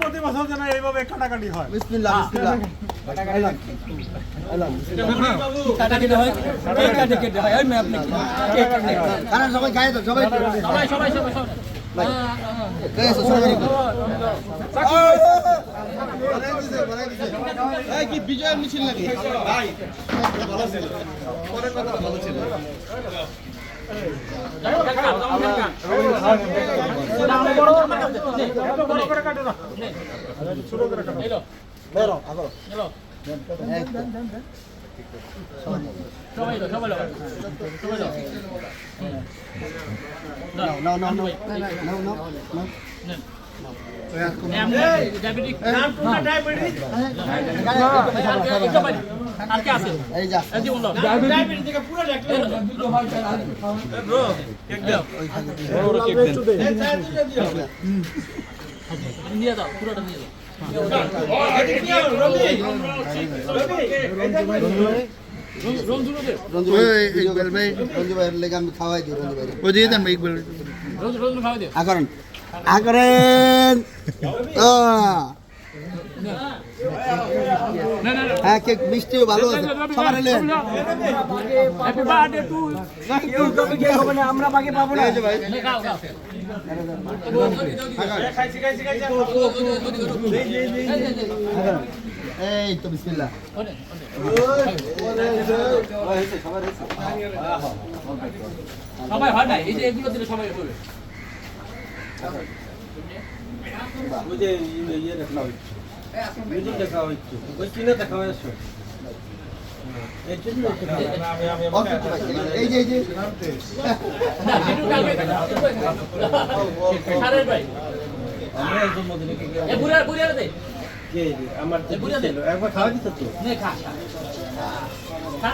প্রতি বছর কাটাকাটি হয় হয় হয় সবাই খায় তো সবাই সবাই সবাই সবাই সবাই কি বিজয় মিছিল নাকি ভাই ভালো ছিল পরের কথা ভালো ছিল ছোট করে কাটো সবাই লো সবাই লো সবাই লো নাও নাও নাও নাও নাও নাও দাও নিয়ে দাও পুরোটা নিয়ে দাও রঞ্জু ভাই ইকবাল ভাই। রঞ্জু ভাইয়ের লেগে আমি খাওয়াই দিই রঞ্জু ভাই ও দিয়ে দেন ভাই ইকবাল রঞ্জু রঞ্জু খাওয়া দে আকরেন আকরেন ও না না। না হ্যাঁ কেক মিষ্টিও ভালো আছে। সবার এলেন হ্যাপি বার্থডে টু আমরা বাকি পাবো না। ভাই। এই তো বিসমিল্লাহ। সবাই হয় না এই যে এগুলো দিলে সবাই হবে যে ইয়ে হচ্ছে মিউজিক দেখা হচ্ছে ওই কিনে দেখা হচ্ছে এই যে এই আমরা জন্মদিনে কে এ বুড়া বুড়া দে। কে আমার তো বুঝা দে। একবার খাওয়া দিত তো? নে খা। খা।